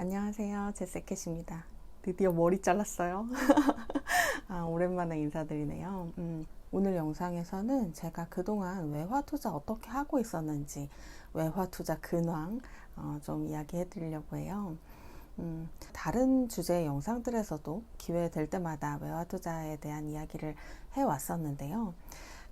안녕하세요. 제세캣입니다. 드디어 머리 잘랐어요. 아, 오랜만에 인사드리네요. 음, 오늘 영상에서는 제가 그동안 외화 투자 어떻게 하고 있었는지, 외화 투자 근황 어, 좀 이야기해 드리려고 해요. 음, 다른 주제의 영상들에서도 기회 될 때마다 외화 투자에 대한 이야기를 해 왔었는데요.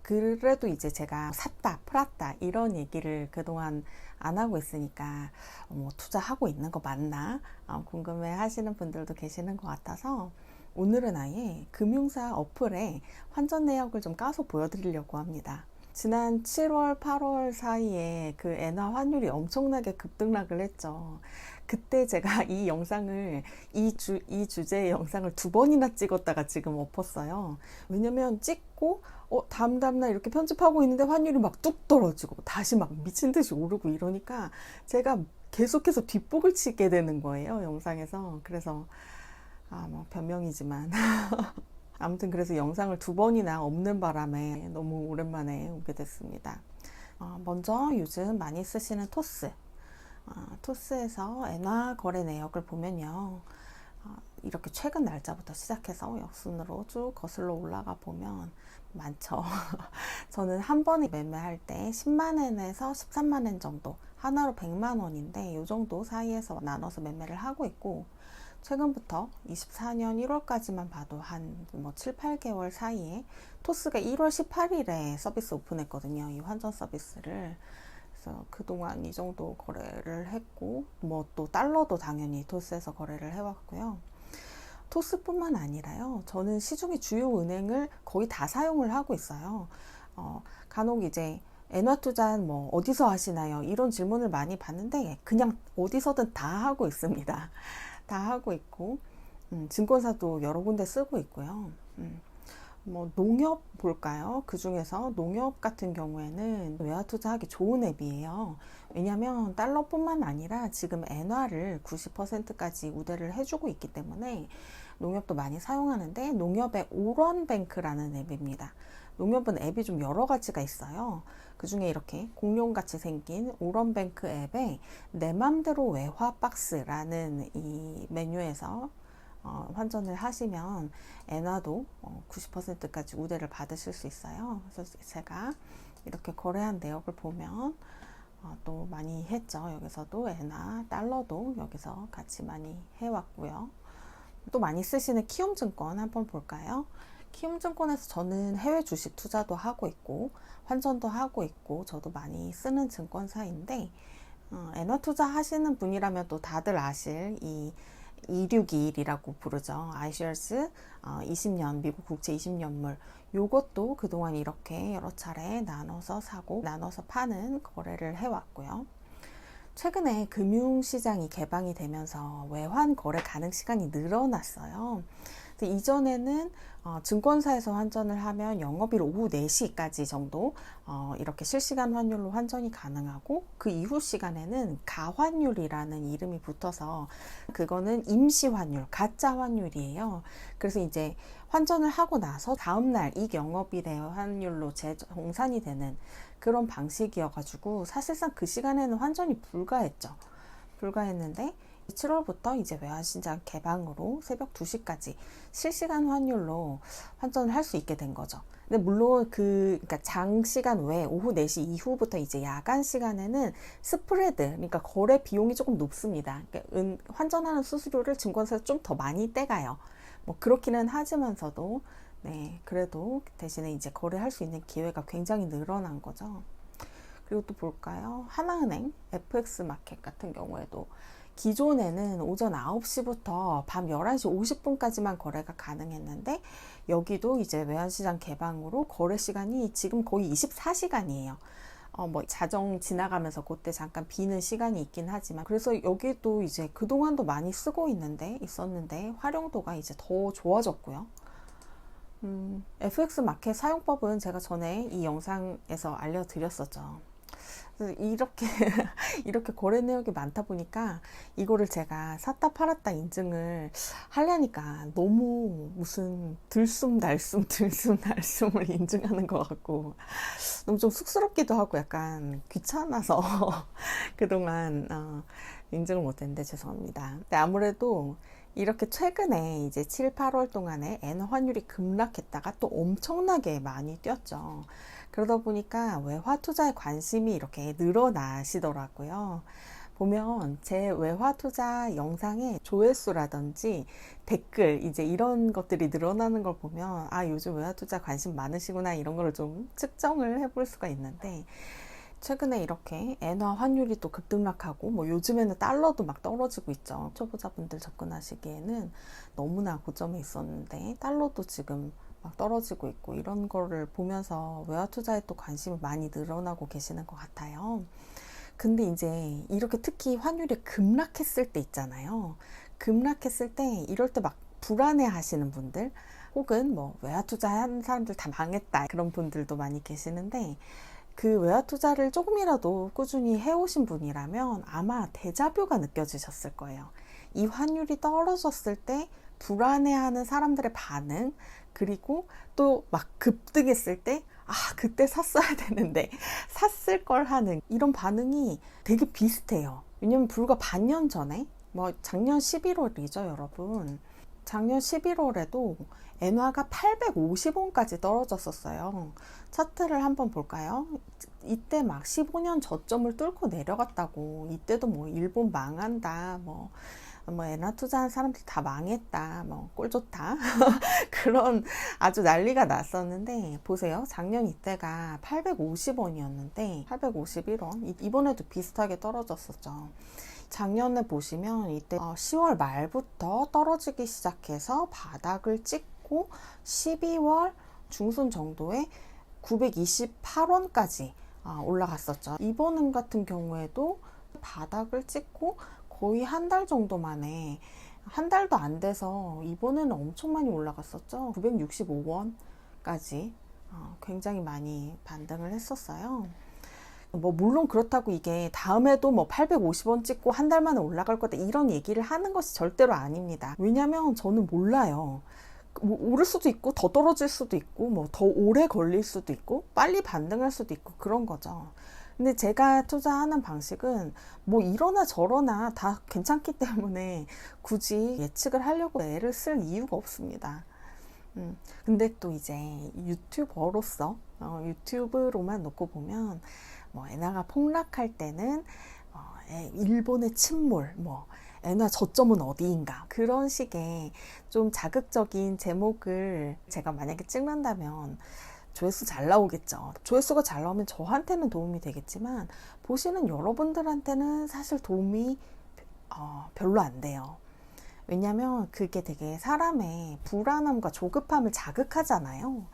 그래도 이제 제가 샀다, 팔았다, 이런 얘기를 그동안 안 하고 있으니까, 뭐, 투자하고 있는 거 맞나? 어, 궁금해 하시는 분들도 계시는 것 같아서, 오늘은 아예 금융사 어플에 환전 내역을 좀 까서 보여드리려고 합니다. 지난 7월, 8월 사이에 그 엔화 환율이 엄청나게 급등락을 했죠. 그때 제가 이 영상을, 이 주, 이 주제의 영상을 두 번이나 찍었다가 지금 엎었어요. 왜냐면 찍고, 어, 다음, 다음날 이렇게 편집하고 있는데 환율이 막 뚝 떨어지고, 다시 막 미친 듯이 오르고 이러니까 제가 계속해서 뒷북을 치게 되는 거예요, 영상에서. 그래서, 아, 뭐, 변명이지만. 아무튼 그래서 영상을 두 번이나 없는 바람에 너무 오랜만에 오게 됐습니다. 어, 먼저 요즘 많이 쓰시는 토스. 어, 토스에서 엔화 거래 내역을 보면요. 어, 이렇게 최근 날짜부터 시작해서 역순으로 쭉 거슬러 올라가 보면 많죠. 저는 한 번에 매매할 때 10만엔에서 13만엔 정도, 하나로 100만 원인데 이 정도 사이에서 나눠서 매매를 하고 있고 최근부터 24년 1월까지만 봐도 한 뭐 7, 8개월 사이에 토스가 1월 18일에 서비스 오픈했거든요. 이 환전 서비스를. 그래서 그동안 이 정도 거래를 했고, 뭐 또 달러도 당연히 토스에서 거래를 해왔고요. 토스뿐만 아니라요. 저는 시중의 주요 은행을 거의 다 사용을 하고 있어요. 어, 간혹 이제 엔화 투자는 뭐 어디서 하시나요? 이런 질문을 많이 받는데 그냥 어디서든 다 하고 있습니다. 다 하고 있고 음, 증권사도 여러 군데 쓰고 있고요. 음, 뭐 농협 볼까요? 그 중에서 농협 같은 경우에는 외화 투자하기 좋은 앱이에요. 왜냐하면 달러뿐만 아니라 지금 엔화를 90%까지 우대를 해주고 있기 때문에 농협도 많이 사용하는데 농협의 오런뱅크라는 앱입니다. 농협은 앱이 좀 여러 가지가 있어요. 그 중에 이렇게 공룡 같이 생긴 오런뱅크 앱에 내 맘대로 외화 박스라는 이 메뉴에서 어, 환전을 하시면 엔화도 어, 90%까지 우대를 받으실 수 있어요. 그래서 제가 이렇게 거래한 내역을 보면 어, 또 많이 했죠. 여기서도 엔화, 달러도 여기서 같이 많이 해왔고요. 또 많이 쓰시는 키움증권 한번 볼까요? 키움증권에서 저는 해외 주식 투자도 하고 있고 환전도 하고 있고 저도 많이 쓰는 증권사인데 어, 엔화 투자 하시는 분이라면 또 다들 아실 이 261이라고 부르죠. 아이셔스 어, 20년 미국 국채 20년물 요것도 그동안 이렇게 여러 차례 나눠서 사고 나눠서 파는 거래를 해왔고요. 최근에 금융시장이 개방이 되면서 외환 거래 가능 시간이 늘어났어요. 이전에는 어, 증권사에서 환전을 하면 영업일 오후 4시까지 정도 어, 이렇게 실시간 환율로 환전이 가능하고 그 이후 시간에는 가환율이라는 이름이 붙어서 그거는 임시 환율, 가짜 환율이에요. 그래서 이제 환전을 하고 나서 다음날 이 영업일의 환율로 재정산이 되는 그런 방식이어가지고 사실상 그 시간에는 환전이 불가했죠. 불가했는데 7월부터 이제 외환시장 개방으로 새벽 2시까지 실시간 환율로 환전을 할 수 있게 된 거죠. 근데 물론 그, 그러니까 장 시간 외 오후 4시 이후부터 이제 야간 시간에는 스프레드, 그러니까 거래 비용이 조금 높습니다. 그러니까 은, 환전하는 수수료를 증권사에서 좀 더 많이 떼가요. 뭐 그렇기는 하지만서도 네, 그래도 대신에 이제 거래할 수 있는 기회가 굉장히 늘어난 거죠. 그리고 또 볼까요? 하나은행, FX 마켓 같은 경우에도 기존에는 오전 9시부터 밤 11시 50분까지만 거래가 가능했는데 여기도 이제 외환시장 개방으로 거래 시간이 지금 거의 24시간이에요. 어, 뭐 자정 지나가면서 그때 잠깐 비는 시간이 있긴 하지만 그래서 여기도 이제 그동안도 많이 쓰고 있는데 있었는데 활용도가 이제 더 좋아졌고요. 음, FX 마켓 사용법은 제가 전에 이 영상에서 알려드렸었죠. 이렇게 이렇게 거래 내역이 많다 보니까 이거를 제가 샀다 팔았다 인증을 하려니까 너무 무슨 들숨 날숨 들숨 날숨을 인증하는 것 같고 너무 좀 쑥스럽기도 하고 약간 귀찮아서 그동안 어 인증을 못했는데 죄송합니다. 근데 아무래도 이렇게 최근에 이제 7, 8월 동안에 엔화 환율이 급락했다가 또 엄청나게 많이 뛰었죠. 그러다 보니까 외화 투자에 관심이 이렇게 늘어나시더라고요. 보면 제 외화 투자 영상의 조회수라든지 댓글 이제 이런 것들이 늘어나는 걸 보면 아 요즘 외화 투자 관심 많으시구나 이런 걸좀 측정을 해볼 수가 있는데 최근에 이렇게 엔화 환율이 또 급등락하고 뭐 요즘에는 달러도 막 떨어지고 있죠. 초보자분들 접근하시기에는 너무나 고점에 있었는데 달러도 지금 막 떨어지고 있고 이런 거를 보면서 외화 투자에 또 관심이 많이 늘어나고 계시는 것 같아요. 근데 이제 이렇게 특히 환율이 급락했을 때 있잖아요. 급락했을 때 이럴 때 막 불안해 하시는 분들 혹은 뭐 외화 투자한 사람들 다 망했다 그런 분들도 많이 계시는데 그 외화 투자를 조금이라도 꾸준히 해오신 분이라면 아마 대자뷰가 느껴지셨을 거예요. 이 환율이 떨어졌을 때 불안해하는 사람들의 반응, 그리고 또 막 급등했을 때, 아, 그때 샀어야 되는데, 샀을 걸 하는 이런 반응이 되게 비슷해요. 왜냐면 불과 반년 전에, 뭐 작년 11월이죠, 여러분. 작년 11월에도 엔화가 850원까지 떨어졌었어요. 차트를 한번 볼까요? 이때 막 15년 저점을 뚫고 내려갔다고. 이때도 뭐 일본 망한다. 뭐, 뭐 엔화 투자한 사람들 다 망했다. 뭐 꼴 좋다. 그런 아주 난리가 났었는데 보세요. 작년 이때가 850원이었는데 851원. 이번에도 비슷하게 떨어졌었죠. 작년에 보시면 이때 10월 말부터 떨어지기 시작해서 바닥을 찍고 12월 중순 정도에 928원까지 올라갔었죠. 이번 같은 경우에도 바닥을 찍고 거의 한 달 정도 만에 한 달도 안 돼서 이번에는 엄청 많이 올라갔었죠. 965원까지 굉장히 많이 반등을 했었어요. 뭐 물론 그렇다고 이게 다음에도 뭐 850원 찍고 한 달 만에 올라갈 거다 이런 얘기를 하는 것이 절대로 아닙니다. 왜냐면 저는 몰라요. 뭐 오를 수도 있고 더 떨어질 수도 있고 뭐 더 오래 걸릴 수도 있고 빨리 반등할 수도 있고 그런 거죠. 근데 제가 투자하는 방식은 뭐 이러나 저러나 다 괜찮기 때문에 굳이 예측을 하려고 애를 쓸 이유가 없습니다. 음, 근데 또 이제 유튜버로서 어, 유튜브로만 놓고 보면 뭐 엔화가 폭락할 때는 어, 일본의 침몰 뭐 엔화 저점은 어디인가 그런 식의 좀 자극적인 제목을 제가 만약에 찍는다면 조회수 잘 나오겠죠. 조회수가 잘 나오면 저한테는 도움이 되겠지만 보시는 여러분들한테는 사실 도움이 어, 별로 안 돼요. 왜냐면 그게 되게 사람의 불안함과 조급함을 자극하잖아요.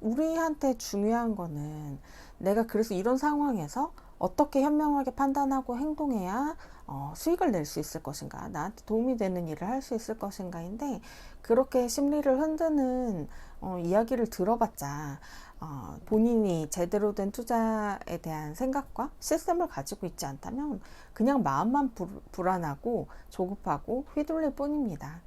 우리한테 중요한 거는 내가 그래서 이런 상황에서 어떻게 현명하게 판단하고 행동해야 어, 수익을 낼 수 있을 것인가, 나한테 도움이 되는 일을 할 수 있을 것인가인데 그렇게 심리를 흔드는 어, 이야기를 들어봤자 어, 본인이 제대로 된 투자에 대한 생각과 시스템을 가지고 있지 않다면 그냥 마음만 불, 불안하고 조급하고 휘둘릴 뿐입니다.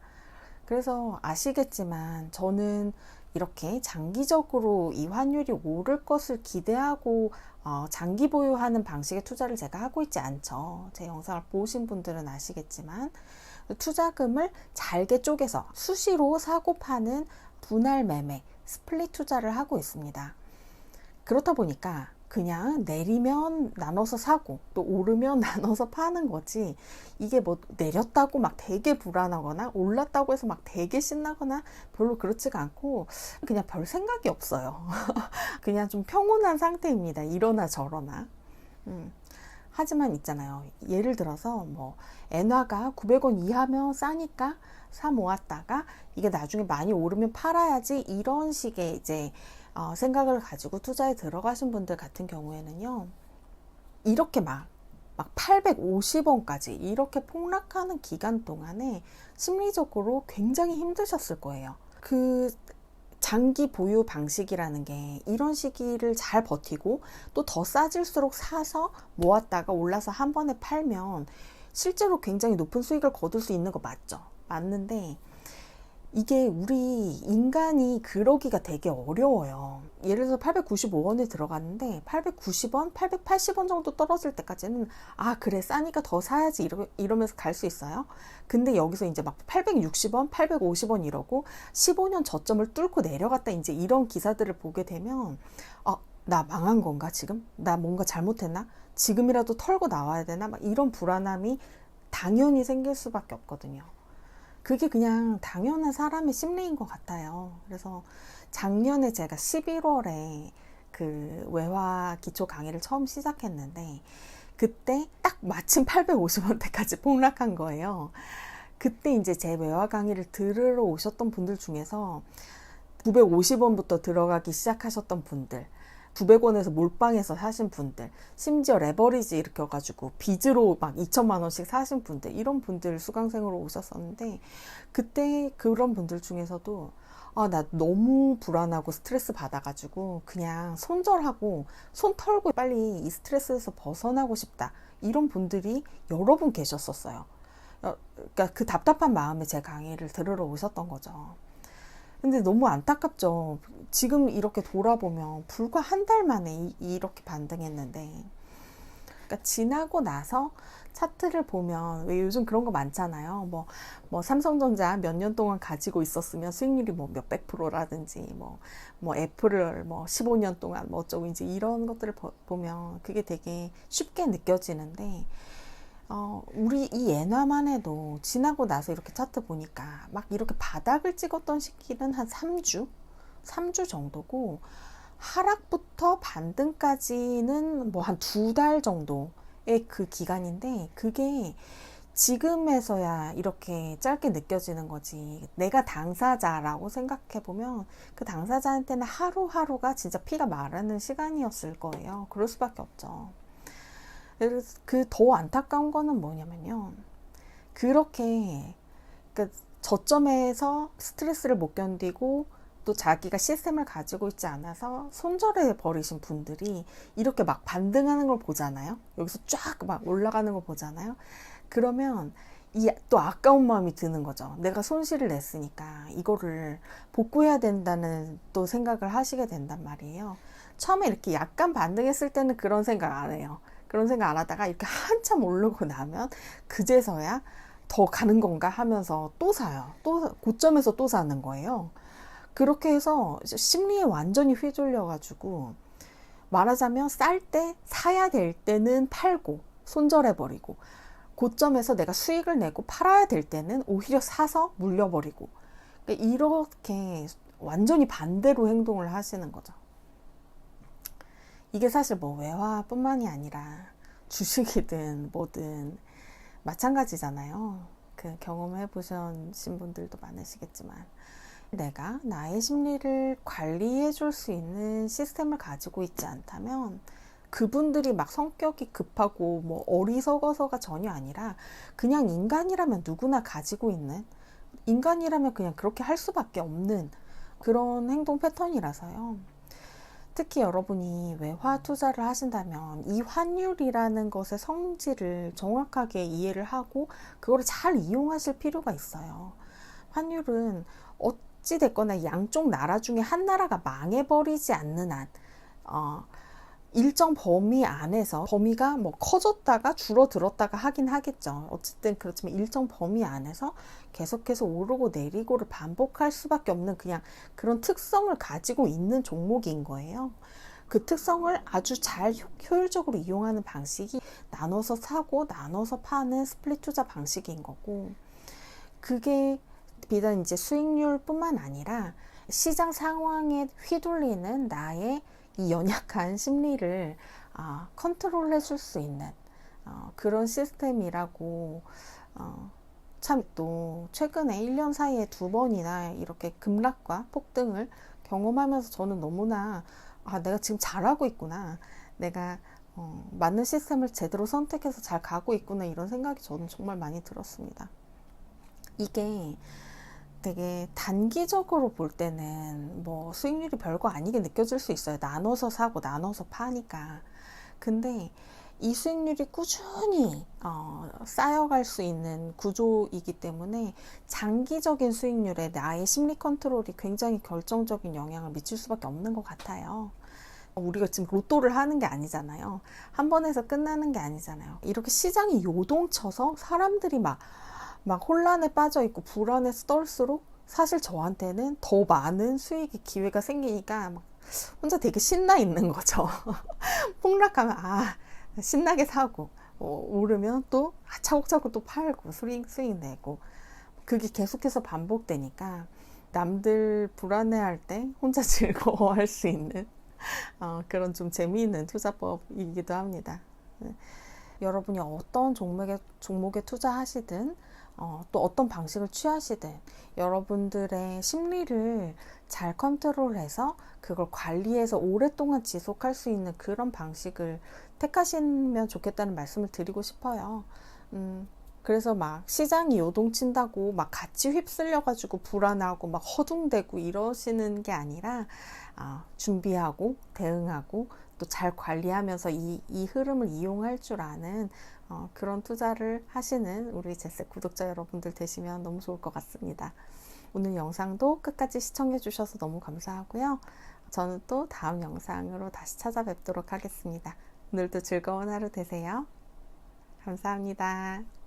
그래서 아시겠지만 저는 이렇게 장기적으로 이 환율이 오를 것을 기대하고 어, 장기 보유하는 방식의 투자를 제가 하고 있지 않죠. 제 영상을 보신 분들은 아시겠지만 투자금을 잘게 쪼개서 수시로 사고 파는 분할 매매, 스플릿 투자를 하고 있습니다. 그렇다 보니까 그냥 내리면 나눠서 사고 또 오르면 나눠서 파는 거지. 이게 뭐 내렸다고 막 되게 불안하거나 올랐다고 해서 막 되게 신나거나 별로 그렇지가 않고 그냥 별 생각이 없어요. 그냥 좀 평온한 상태입니다. 이러나 저러나. 음. 하지만 있잖아요. 예를 들어서 뭐 엔화가 900원 이하면 싸니까 사 모았다가 이게 나중에 많이 오르면 팔아야지 이런 식의 이제 어, 생각을 가지고 투자에 들어가신 분들 같은 경우에는요, 이렇게 막, 막 850원까지 이렇게 폭락하는 기간 동안에 심리적으로 굉장히 힘드셨을 거예요. 그 장기 보유 방식이라는 게 이런 시기를 잘 버티고 또 더 싸질수록 사서 모았다가 올라서 한 번에 팔면 실제로 굉장히 높은 수익을 거둘 수 있는 거 맞죠? 맞는데 이게 우리 인간이 그러기가 되게 어려워요. 예를 들어서 895원에 들어갔는데 890원, 880원 정도 떨어질 때까지는 아 그래 싸니까 더 사야지 이러, 이러면서 갈 수 있어요. 근데 여기서 이제 막 860원, 850원 이러고 15년 저점을 뚫고 내려갔다 이제 이런 기사들을 보게 되면 어, 나 망한 건가 지금? 나 뭔가 잘못했나? 지금이라도 털고 나와야 되나? 막 이런 불안함이 당연히 생길 수밖에 없거든요. 그게 그냥 당연한 사람의 심리인 것 같아요. 그래서 작년에 제가 11월에 그 외화 기초 강의를 처음 시작했는데 그때 딱 마침 850원대까지 폭락한 거예요. 그때 이제 제 외화 강의를 들으러 오셨던 분들 중에서 950원부터 들어가기 시작하셨던 분들 900원에서 몰빵해서 사신 분들, 심지어 레버리지 일으켜가지고 빚으로 막 2천만 원씩 사신 분들, 이런 분들 수강생으로 오셨었는데, 그때 그런 분들 중에서도 아, 나 너무 불안하고 스트레스 받아가지고 그냥 손절하고 손 털고 빨리 이 스트레스에서 벗어나고 싶다. 이런 분들이 여러 분 계셨었어요. 어, 그러니까 그 답답한 마음에 제 강의를 들으러 오셨던 거죠. 근데 너무 안타깝죠. 지금 이렇게 돌아보면 불과 한 달 만에 이, 렇게 반등했는데. 그러니까 지나고 나서 차트를 보면 왜 요즘 그런 거 많잖아요. 뭐, 뭐 삼성전자 몇 년 동안 가지고 있었으면 수익률이 뭐 몇백 프로라든지 뭐, 뭐 애플을 뭐 15년 동안 뭐 어쩌고 이제 이런 것들을 보, 보면 그게 되게 쉽게 느껴지는데 어, 우리 이 엔화만 해도 지나고 나서 이렇게 차트 보니까 막 이렇게 바닥을 찍었던 시기는 한 3주? 3주 정도고 하락부터 반등까지는 뭐 한 두 달 정도의 그 기간인데 그게 지금에서야 이렇게 짧게 느껴지는 거지. 내가 당사자라고 생각해 보면 그 당사자한테는 하루하루가 진짜 피가 마르는 시간이었을 거예요. 그럴 수밖에 없죠. 그 더 안타까운 거는 뭐냐면요. 그렇게 그 저점에서 스트레스를 못 견디고 또 자기가 시스템을 가지고 있지 않아서 손절해 버리신 분들이 이렇게 막 반등하는 걸 보잖아요. 여기서 쫙 막 올라가는 걸 보잖아요. 그러면 이 또 아까운 마음이 드는 거죠. 내가 손실을 냈으니까 이거를 복구해야 된다는 또 생각을 하시게 된단 말이에요. 처음에 이렇게 약간 반등했을 때는 그런 생각 안 해요. 그런 생각 안 하다가 이렇게 한참 오르고 나면 그제서야 더 가는 건가 하면서 또 사요. 또 고점에서 또 사는 거예요. 그렇게 해서 심리에 완전히 휘둘려가지고 말하자면 쌀 때 사야 될 때는 팔고 손절해버리고 고점에서 내가 수익을 내고 팔아야 될 때는 오히려 사서 물려버리고 그러니까 이렇게 완전히 반대로 행동을 하시는 거죠. 이게 사실 뭐 외화뿐만이 아니라 주식이든 뭐든 마찬가지잖아요. 그 경험해 보신 분들도 많으시겠지만 내가 나의 심리를 관리해 줄 수 있는 시스템을 가지고 있지 않다면 그분들이 막 성격이 급하고 뭐 어리석어서가 전혀 아니라 그냥 인간이라면 누구나 가지고 있는 인간이라면 그냥 그렇게 할 수밖에 없는 그런 행동 패턴이라서요. 특히 여러분이 외화 투자를 하신다면 이 환율이라는 것의 성질을 정확하게 이해를 하고 그거를 잘 이용하실 필요가 있어요. 환율은 어 찌 됐거나 양쪽 나라 중에 한 나라가 망해버리지 않는 한, 어, 일정 범위 안에서 범위가 뭐 커졌다가 줄어들었다가 하긴 하겠죠. 어쨌든 그렇지만 일정 범위 안에서 계속해서 오르고 내리고를 반복할 수밖에 없는 그냥 그런 특성을 가지고 있는 종목인 거예요. 그 특성을 아주 잘 효율적으로 이용하는 방식이 나눠서 사고 나눠서 파는 스플릿 투자 방식인 거고 그게 비단 이제 수익률뿐만 아니라 시장 상황에 휘둘리는 나의 이 연약한 심리를 어, 컨트롤 해 줄 수 있는 어, 그런 시스템이라고 어, 참 또 최근에 1년 사이에 두 번이나 이렇게 급락과 폭등을 경험하면서 저는 너무나 아, 내가 지금 잘하고 있구나. 내가 어, 맞는 시스템을 제대로 선택해서 잘 가고 있구나. 이런 생각이 저는 정말 많이 들었습니다. 이게 되게 단기적으로 볼 때는 뭐 수익률이 별거 아니게 느껴질 수 있어요. 나눠서 사고 나눠서 파니까. 근데 이 수익률이 꾸준히 어, 쌓여갈 수 있는 구조이기 때문에 장기적인 수익률에 나의 심리 컨트롤이 굉장히 결정적인 영향을 미칠 수밖에 없는 것 같아요. 우리가 지금 로또를 하는 게 아니잖아요. 한 번에서 끝나는 게 아니잖아요. 이렇게 시장이 요동쳐서 사람들이 막, 막 혼란에 빠져 있고 불안해서 떨수록 사실 저한테는 더 많은 수익의 기회가 생기니까 막 혼자 되게 신나 있는 거죠. 폭락하면, 아, 신나게 사고, 어, 오르면 또 차곡차곡 또 팔고, 수익, 수익 내고. 그게 계속해서 반복되니까 남들 불안해할 때 혼자 즐거워할 수 있는 어, 그런 좀 재미있는 투자법이기도 합니다. 네. 여러분이 어떤 종목에, 종목에 투자하시든 어, 또 어떤 방식을 취하시든 여러분들의 심리를 잘 컨트롤해서 그걸 관리해서 오랫동안 지속할 수 있는 그런 방식을 택하시면 좋겠다는 말씀을 드리고 싶어요. 음, 그래서 막 시장이 요동친다고 막 같이 휩쓸려가지고 불안하고 막 허둥대고 이러시는 게 아니라 어, 준비하고 대응하고 또 잘 관리하면서 이, 이 흐름을 이용할 줄 아는 어, 그런 투자를 하시는 우리 제세 구독자 여러분들 되시면 너무 좋을 것 같습니다. 오늘 영상도 끝까지 시청해 주셔서 너무 감사하고요. 저는 또 다음 영상으로 다시 찾아뵙도록 하겠습니다. 오늘도 즐거운 하루 되세요. 감사합니다.